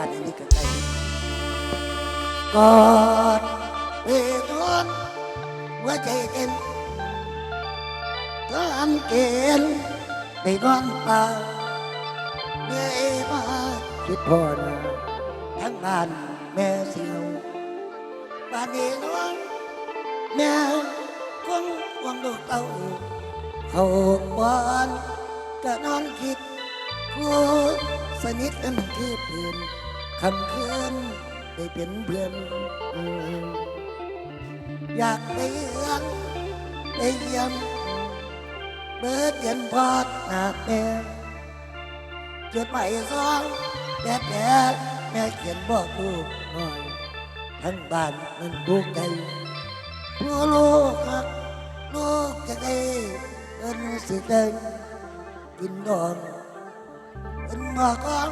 บ้านอันนี้ก็ไกลกอดเปิดรถว่าใจเต็มก็อันเกณนในปนอนป่าเมื่อมาคิดพ่อนทั้งบ้านแม่เสียวบ้านนี้น้อนแม่คงวงดูเต้าเขาบ้านก็นอนคิดคู่สนิทกันคือเพื่อน คำคืนได้เป็นเพื่อน อยากได้เอื้องได้เยี่ยเบิดเย็นพอดหนาแม่จุดหมายซองแม่แม่แม่เขียนบอกลูกหน่อย ทั้งบ้านมันทุกข์ใจผู้ลูกครับลูกจะได้เป็นสิเต็ดกินนอนเป็นหมอก้อง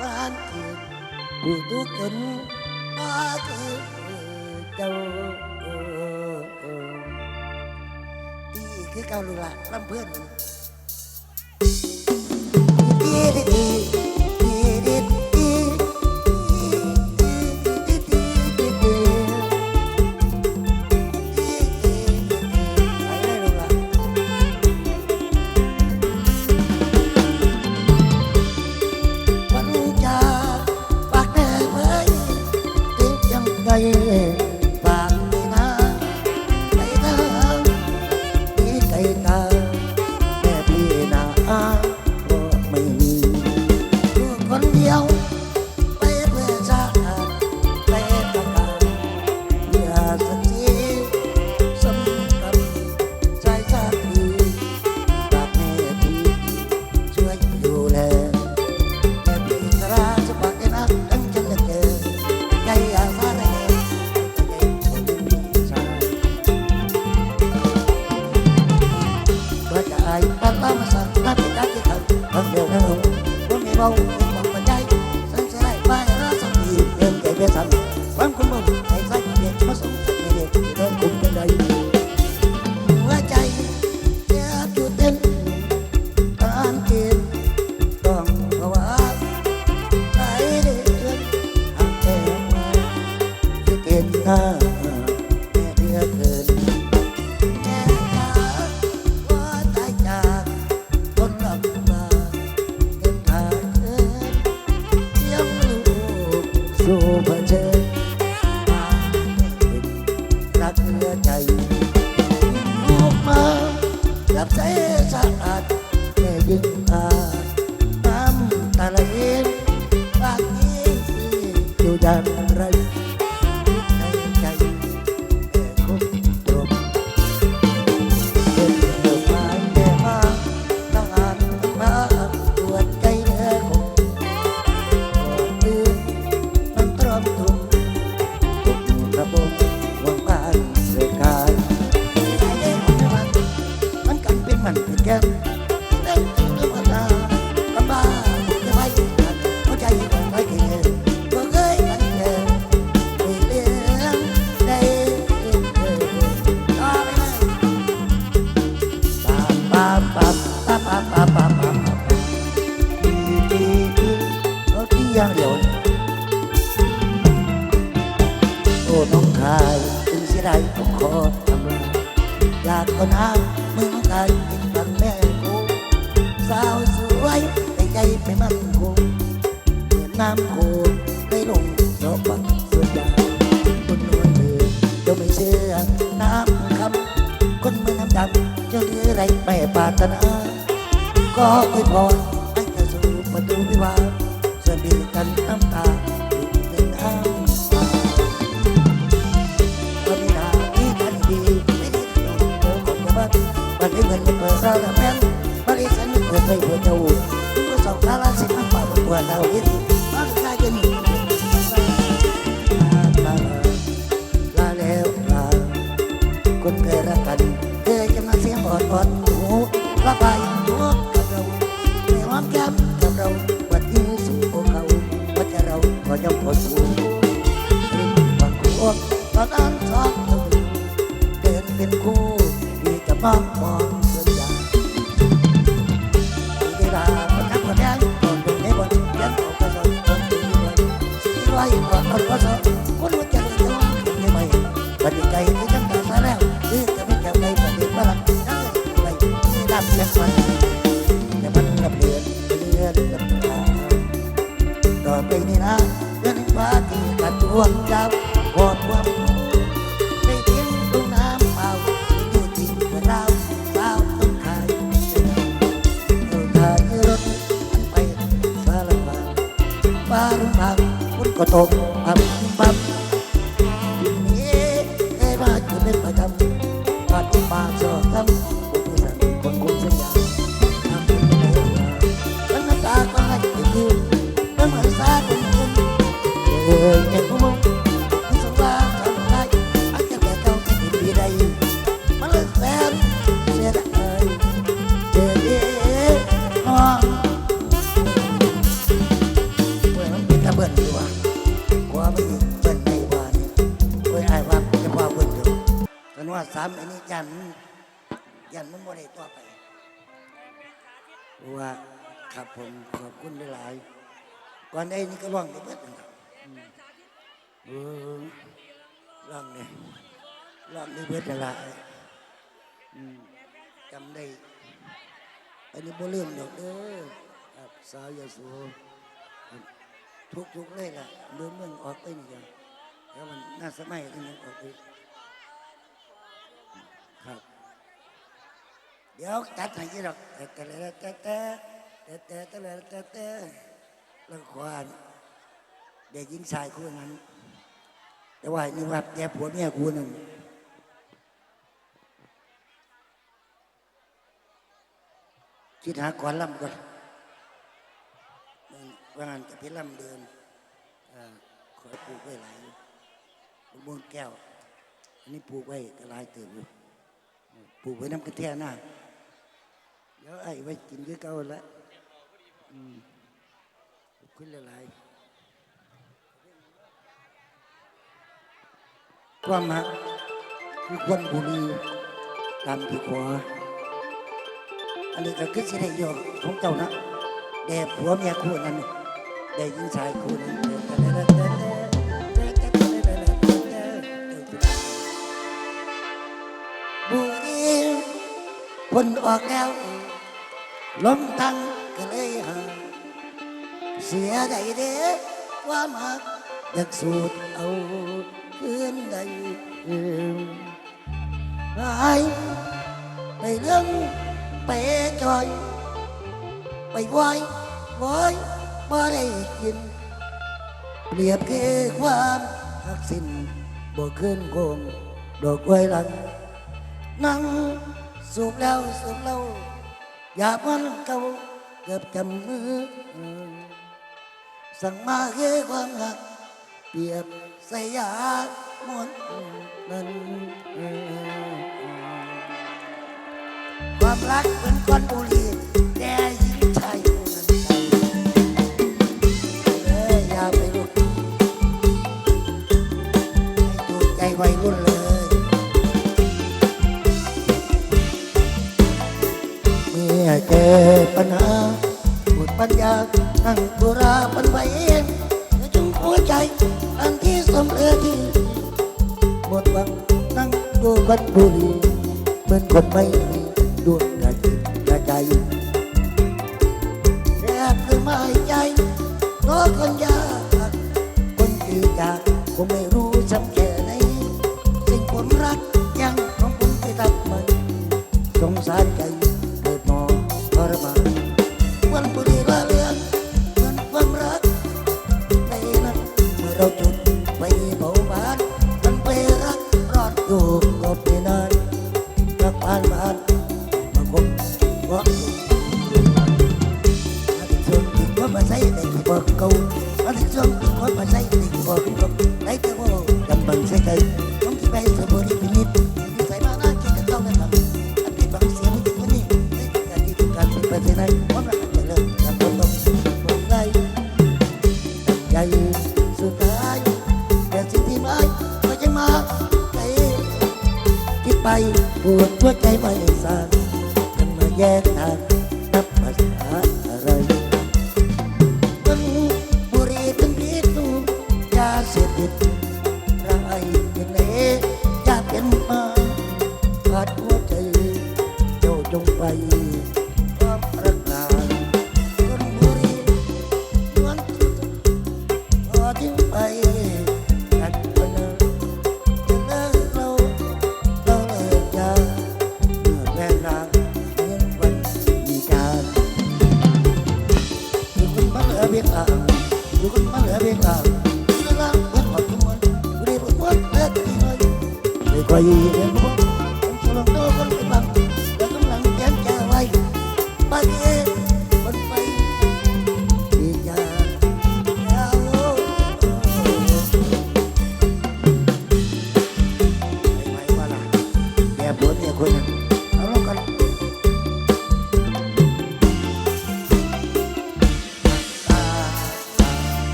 บ้านถือ butuhkan aku jauh tiga kalau lah lamban จันไร ปรารถนาก็คือพรให้เธอสู่ประตูวิวาสนิทกันน้ำตาถึงในน้ำก็มีนาที่ทันดีไม่ได้โดนเธอคงจะบัดมันได้เงินเปิดรานแม่นบริษัทเปิดไปเปิดเจ้าก็สองล้านสิบห้าบาทเปิดเราคิด เงินฟ้าที่กัดดวงดาวกอดวมไม่ทิ้งลงน้ำเปล่าอยู่ที่เมืองเราสาต้องขายเราขายรถไปสารพัดฟ้ารุ่งพังฝนก็ตกอับ กันว่าสามอันนี้ยันมันยันมันบ่ได้ต่อไปว่าครับผมขอบคุณหลายๆก่อนไอ้นี่ก็ร้องได้เบิดนั่นครับอืมเออร้องเนี่ยร้องได้เบิดหลายจำได้อันนี้บ่ลืมดอกเด้อครับสาวยาสูทุกๆเลยล่ะเมืองเมืองออกไปนี่จ้ะแล้วมันน่าสมัยที่มันออกไปครับ เดี๋ยวจัดให้ยี่ดอกแต่แต่แต่แต่แต่แต่แต่แต่แต่แต่แล้วควานเด็กหญิงชายคู่นั้น แต่ว่านี่ว่าแกผัวเมียกูนั่นคิดหาก่อนลำก่อนว่างานกับพี่ลำเดินขอปลูกไว้หลายมะม่วงแก้ว อันนี้ปลูกไว้ก็หลายเติบอยู่ปลูกไว้น้ำกระเทียหน้า เดี๋ยวไอ้ไว้กินคือเก่าล้วอืมขอบขึ้นหลายๆความหักคือควันบุรีตามที่ขออันนี้ก็คือสิได้โยกของเจ้านะแด่ผัวเมียคู่นั้นแด่หญิงชายคู่นั้นบุรีผลออกแล้ว ลมตั้งก็เลยหาเสียใดเด้ความหักอยากสูดเอาคืนใดหายไปเรื่องไปจอย ไปไหวไหวบ่ได้กินเปรียบคือความหักสิ้นบ่ขึ้นโกงดอกไว้หลังนั่งสูบแล้วสูบแล้ว อย่ามันเก่าเกือบจำมือ สั่งมาคือความหัก เปรียบสยามวนนั้นความรักเป็นก้อนบุหรี่แด่หญิงชายผู้นั้นใจเอ้ยอย่าไปลุกให้ถูกใจไวัยรุ่นเลย นั่งตุราปันไปเองจงหัวใจอันที่สมเอที่หมดหวังนั่งดูบัดบุรีเหมือนคนไม่มี yung kopinan Nagpalmahan Magong Wa At yung tingwa masay Nagpapakaw At yung tingwa masay Nagpapakaw ไปปวดหัวใจไม่สานกันมาแยกทาง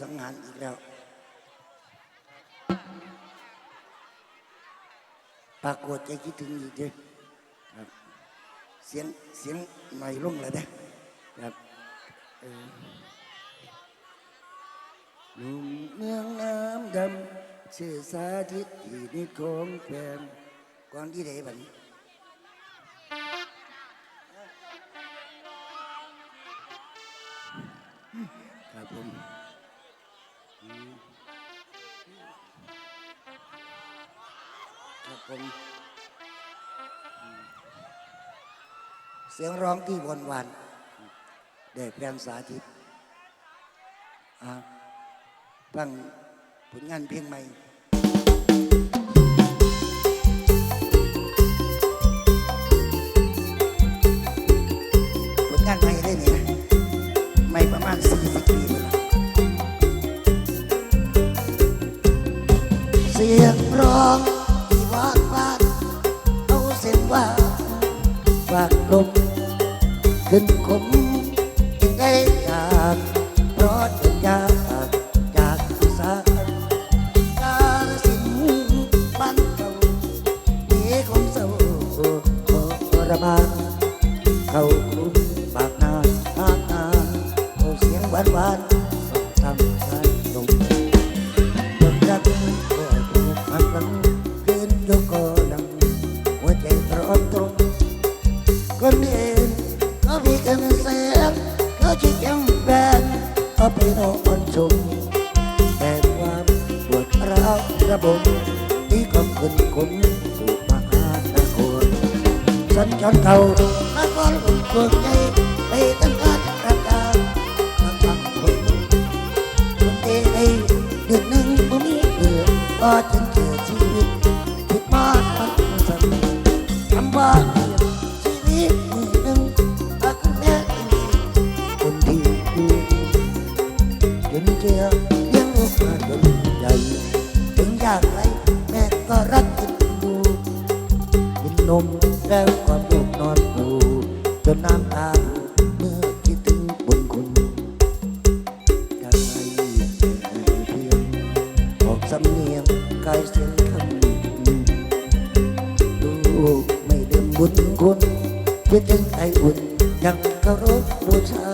สังหารอีกแล้ว ปรากฏใจคิดถึงอีกเลยเสียงเสียงใหม่อยลงเลยนะครับหนุ่มเมืองน้ำดำเชื่อสาธิตที่นิคมแฟนก่อนที่ไหนบันี้ ครับผม เสียงร้องที่วนวันเด็กแรมสาธิตฟังผลงานเพลงใม่ผลงานใหม่ได้เนี่ยใม่ประมาณสี่สิบปีแล้วเสียงร้อง เป็นคน คนเขามาขอลูกพวงใจไปตั้งกานรับตาบางครั้งคนคนเตะไปเดือนหนึ่งบ่มีเบื่อก็ถึงเธอ เนียมกายเสียงคำลูกไม่ลืมบุญคุณคิดถึงไออุ่นยังเคารพบูชา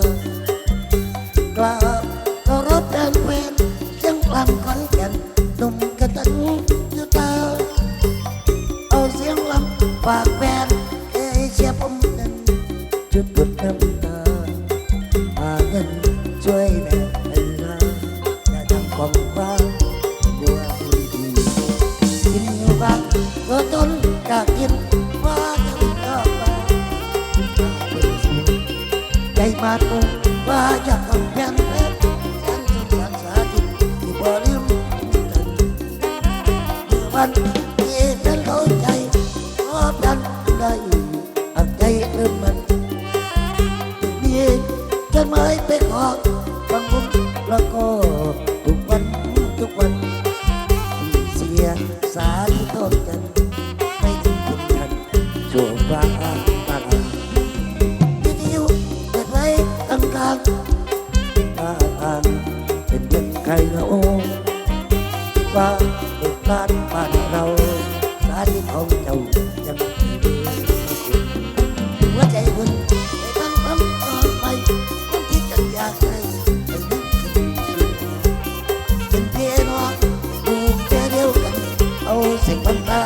Oh. เป็นพียน้อดูเธอเดียวกันเอาสิ่งต่าง